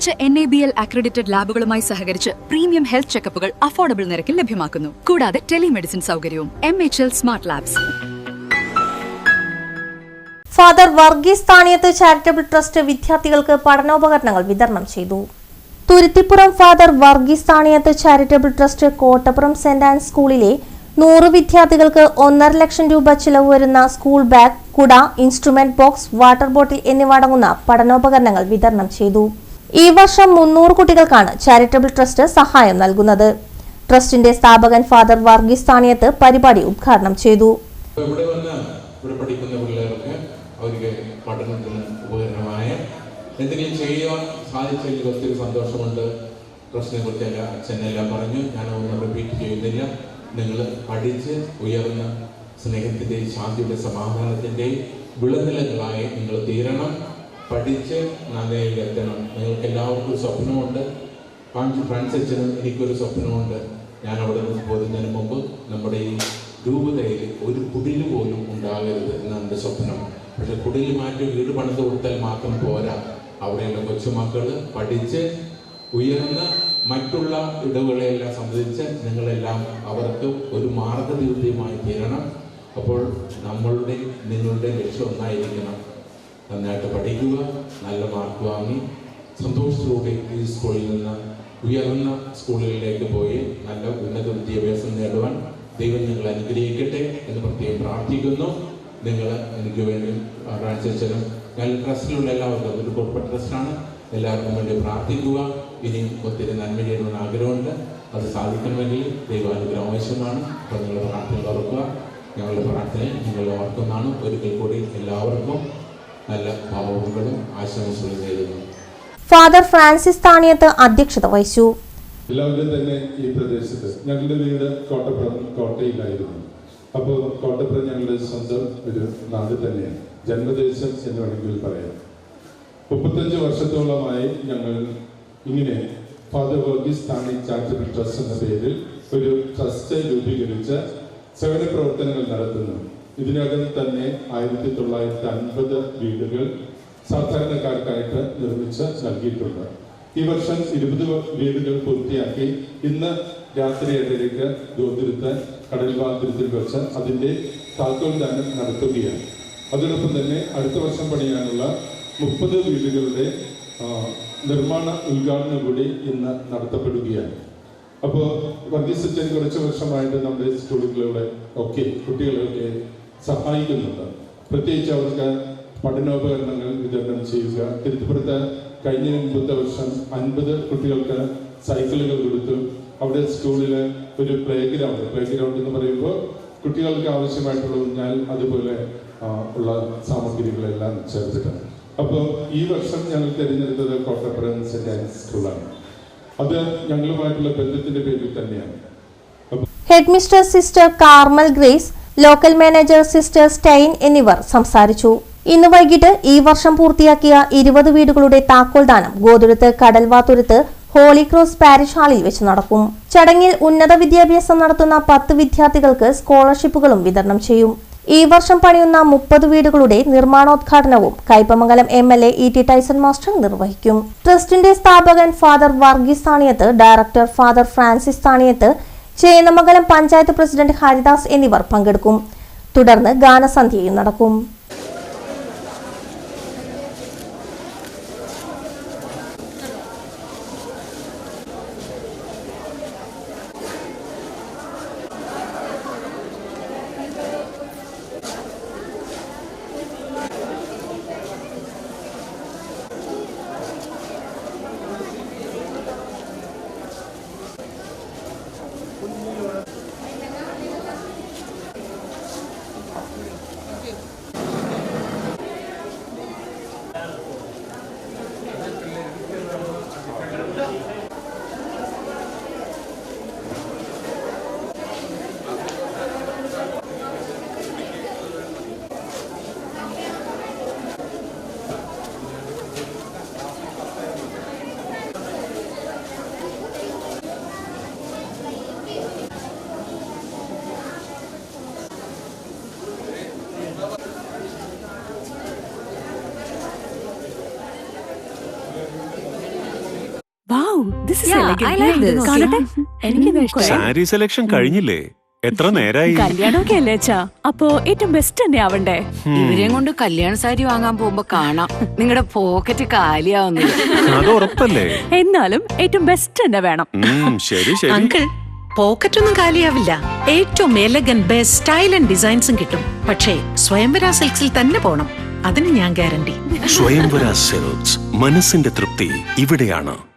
മികച്ച N A B L accredited ലാബുകളുമായി സഹകരിച്ച് premium health ചെക്കപ്പുകൾ affordable നിരക്കിൽ ലഭ്യമാക്കുന്നു. കൂടാതെ ടെലിമെഡിസിൻ സൗകര്യവും M H L smart labs father Varghese Thaniyath charitable trust വിദ്യാർത്ഥികൾക്ക് പഠനോപകരണങ്ങൾ വിതരണം ചെയ്തു. Thuruthippuram father Varghese Thaniyath charitable trust Kottappuram saint and സ്കൂളിലെ നൂറ് വിദ്യാർത്ഥികൾക്ക് ഒന്നര ലക്ഷം രൂപ ചിലവ് വരുന്ന സ്കൂൾ ബാഗ് കുട ഇൻസ്ട്രുമെന്റ് ബോക്സ് വാട്ടർ ബോട്ടിൽ എന്നിവ അടങ്ങുന്ന പഠനോപകരണങ്ങൾ വിതരണം ചെയ്തു. ഈ വർഷം മുന്നൂറ് കുട്ടികൾക്കാണ് ചാരിറ്റബിൾ ട്രസ്റ്റ് സഹായം നൽകുന്നത്. ട്രസ്റ്റിന്റെ സ്ഥാപകൻ ഫാദർ വർഗീസ് താണിയത്ത് പരിപാടി ഉദ്ഘാടനം ചെയ്തു. ഇവിടെ വന്ന് ഇവിടെ പഠിക്കുന്ന പിള്ളേർക്ക് അവർക്ക് പഠനത്തിന് ഉപകരണമായ എന്തെങ്കിലും ചെയ്യാൻ സാധിച്ചതിൽ ഒത്തിരി സന്തോഷമുണ്ട്. ട്രസ്റ്റിനെ കുറിച്ച് എന്റെ അച്ഛനെല്ലാം പറഞ്ഞു. ഞാനൊന്നും റിപ്പീറ്റ് ചെയ്യുന്നില്ല. നിങ്ങൾ പഠിച്ച് ഉയർന്ന സ്നേഹത്തിന്റെയും ശാന്തിയുടെ സമാധാനത്തിന്റെയും വിളനിലങ്ങളായി നിങ്ങൾ തീരണം. പഠിച്ച് നന്ദിയിലെത്തണം നിങ്ങൾക്ക് എല്ലാവർക്കും സ്വപ്നമുണ്ട്. ഫ്രാൻസിനും എനിക്കൊരു സ്വപ്നമുണ്ട്. ഞാൻ അവിടെ നിന്ന് പോകുന്നതിന് മുമ്പ് നമ്മുടെ ഈ രൂപതയിൽ ഒരു കുടിൽ പോലും ഉണ്ടാകരുത് എന്നാണ് എന്റെ സ്വപ്നം. പക്ഷെ കുടിൽ മാറ്റി വീട് പണിത് കൊടുത്താൽ മാത്രം പോരാ. അവിടെയുള്ള കൊച്ചുമക്കൾ പഠിച്ച് ഉയർന്ന മറ്റുള്ള ഇടവുകളെയെല്ലാം സംബന്ധിച്ച് നിങ്ങളെല്ലാം അവർക്ക് ഒരു മാർഗദീപ്തിയുമായി തീരണം. അപ്പോൾ നമ്മളുടെ നിങ്ങളുടെ ലക്ഷ്യം ഒന്നായിരിക്കണം. നന്നായിട്ട് പഠിക്കുക നല്ല മാർക്ക് വാങ്ങി സന്തോഷത്തോടെ ഈ സ്കൂളിൽ നിന്ന് ഉയർന്ന സ്കൂളുകളിലേക്ക് പോയി നല്ല ഉന്നത വിദ്യാഭ്യാസം നേടുവാൻ ദൈവം നിങ്ങൾ അനുഗ്രഹിക്കട്ടെ എന്ന് പ്രത്യേകം പ്രാർത്ഥിക്കുന്നു. നിങ്ങൾ എനിക്ക് വേണ്ടി ഫ്രാൻസിസിനും ഞാൻ ട്രസ്റ്റിലുള്ള എല്ലാവർക്കും ഒരു കോർപ്പറേറ്റ് ട്രസ്റ്റാണ് എല്ലാവർക്കും വേണ്ടി പ്രാർത്ഥിക്കുക. ഇനിയും ഒത്തിരി നന്മ ചെയ്യണമെന്ന് ആഗ്രഹമുണ്ട്. അത് സാധിക്കണമെങ്കിൽ ദൈവാനുഗ്രഹം ആവശ്യമാണ്. അപ്പോൾ നിങ്ങളുടെ പ്രാർത്ഥന ഓർക്കുക. ഞങ്ങളുടെ പ്രാർത്ഥനയെ നിങ്ങൾ ഓർക്കുന്നതാണ്. ഒരിക്കൽ കൂടി എല്ലാവർക്കും നല്ല ഭാവങ്ങളും ആശംസകളും നേരുന്നു. ഫാദർ ഫ്രാൻസിസ് താണിയത്ത് അധ്യക്ഷത വഹിച്ചു. എല്ലാവരും തന്നെ ഈ പ്രദേശത്ത് ഞങ്ങളുടെ വീട് കോട്ടപ്പുറം കോട്ടയിലായിരുന്നു. അപ്പോൾ കോട്ടപ്പുറം ഞങ്ങളുടെ സ്വന്തം ഒരു നാട് തന്നെയാണ്. ജന്മദേശം എന്ന് വേണമെങ്കിൽ പറയാം. മുപ്പത്തഞ്ച് വർഷത്തോളമായി ഞങ്ങൾ ഇങ്ങനെ father Varghese Thani charitable trust എന്ന പേരിൽ ഒരു ട്രസ്റ്റ് രൂപീകരിച്ച് സേവന പ്രവർത്തനങ്ങൾ നടത്തുന്നു. ഇതിനകം തന്നെ ആയിരത്തി തൊള്ളായിരത്തി അൻപത് വീടുകൾ സാധാരണക്കാർക്കായിട്ട് നിർമ്മിച്ച് നൽകിയിട്ടുണ്ട്. ഈ വർഷം ഇരുപത് വീടുകൾ പൂർത്തിയാക്കി ഇന്ന് രാത്രി ഏഴരയ്ക്ക് ദൂരത്തിരുത്ത് കടൽവാതിരത്തിൽ വെച്ച് അതിന്റെ താക്കോൽ ദാനം നടത്തുകയാണ്. അതോടൊപ്പം തന്നെ അടുത്ത വർഷം പണിയാനുള്ള മുപ്പത് വീടുകളുടെ നിർമ്മാണ ഉദ്ഘാടനം കൂടി ഇന്ന് നടത്തപ്പെടുകയാണ്. അപ്പോൾ വർഗീസ് അച്ഛൻ കുറച്ച് വർഷമായിട്ട് നമ്മുടെ സ്കൂളുകളിലൂടെ ഒക്കെ കുട്ടികളെയൊക്കെ സഹായിക്കുന്നുണ്ട്. പ്രത്യേകിച്ച് അവർക്ക് പഠനോപകരണങ്ങൾ വിതരണം ചെയ്യുക തിരുവനന്തപുരത്ത് കഴിഞ്ഞ മുമ്പത്തെ വർഷം അൻപത് കുട്ടികൾക്ക് സൈക്കിളുകൾ കൊടുത്തു. അവിടെ സ്കൂളിൽ ഒരു പ്ലേ ഗ്രൗണ്ട് പ്ലേ ഗ്രൗണ്ട് എന്ന് പറയുമ്പോൾ കുട്ടികൾക്ക് ആവശ്യമായിട്ടുള്ള ഊഞ്ഞാൽ അതുപോലെ ഉള്ള സാമഗ്രികളെല്ലാം ചേർത്തിട്ടാണ് അപ്പോൾ ഈ വർഷം ഞങ്ങൾ തിരഞ്ഞെടുത്തത് കോട്ടപ്പുറം സെന്റ് ആൻസ് സ്കൂളാണ് അത് ഞങ്ങളുമായിട്ടുള്ള ബന്ധത്തിന്റെ പേരിൽ തന്നെയാണ്. Head mister sister Carmel Grace local manager sister Stein എന്നിവർ സംസാരിച്ചു. ഇന്ന് വൈകിട്ട് ഈ വർഷം പൂർത്തിയാക്കിയ ഇരുപത് വീടുകളുടെ താക്കോൽ ദാനം Gothuruth Kadalvathuruth holy cross parish ഹാളിൽ വെച്ച് നടക്കും. ചടങ്ങിൽ ഉന്നത വിദ്യാഭ്യാസം നടത്തുന്ന പത്ത് വിദ്യാർത്ഥികൾക്ക് സ്കോളർഷിപ്പുകളും വിതരണം ചെയ്യും. ഈ വർഷം പണിയുന്ന മുപ്പത് വീടുകളുടെ നിർമ്മാണോദ്ഘാടനവും Kaipamangalam M L A E T Tyson master നിർവഹിക്കും. ട്രസ്റ്റിന്റെ സ്ഥാപകൻ father Varghese Thaniyath director father Francis Thaniyath Chennamangalam panchayat president Haridas എന്നിവർ പങ്കെടുക്കും. തുടർന്ന് ഗാനസന്ധ്യയും നടക്കും. സാരി സെലക്ഷൻ കഴിഞ്ഞില്ലേ? എത്ര നേരായി? കല്യാണമൊക്കെ അല്ലേ അച്ഛാ? അപ്പോ ഏറ്റവും ബെസ്റ്റ് തന്നെ ആവണ്ടേ? ഇവരെയും കൊണ്ട് കല്യാണ സാരി വാങ്ങാൻ പോകുമ്പോ കാണാം. നിങ്ങളുടെ പോക്കറ്റ് കാലിയാവുന്നത്. അത് ഉറപ്പല്ലേ? എന്നാലും ഏറ്റവും ബെസ്റ്റ് തന്നെ വേണം. ശരി ശരി. അങ്കിൾ പോക്കറ്റ് ഒന്നും കാലിയാവില്ല. ഏറ്റവും എലഗൻ ബെസ്റ്റ് സ്റ്റൈൽ ആൻഡ് ഡിസൈൻസും കിട്ടും. പക്ഷേ സ്വയംവര സിൽക്സിൽ തന്നെ പോണം. അതിന് ഞാൻ ഗ്യാരണ്ടി സ്വയംവര സിൽക്സ് മനസ്സിന്റെ തൃപ്തി ഇവിടെയാണ്.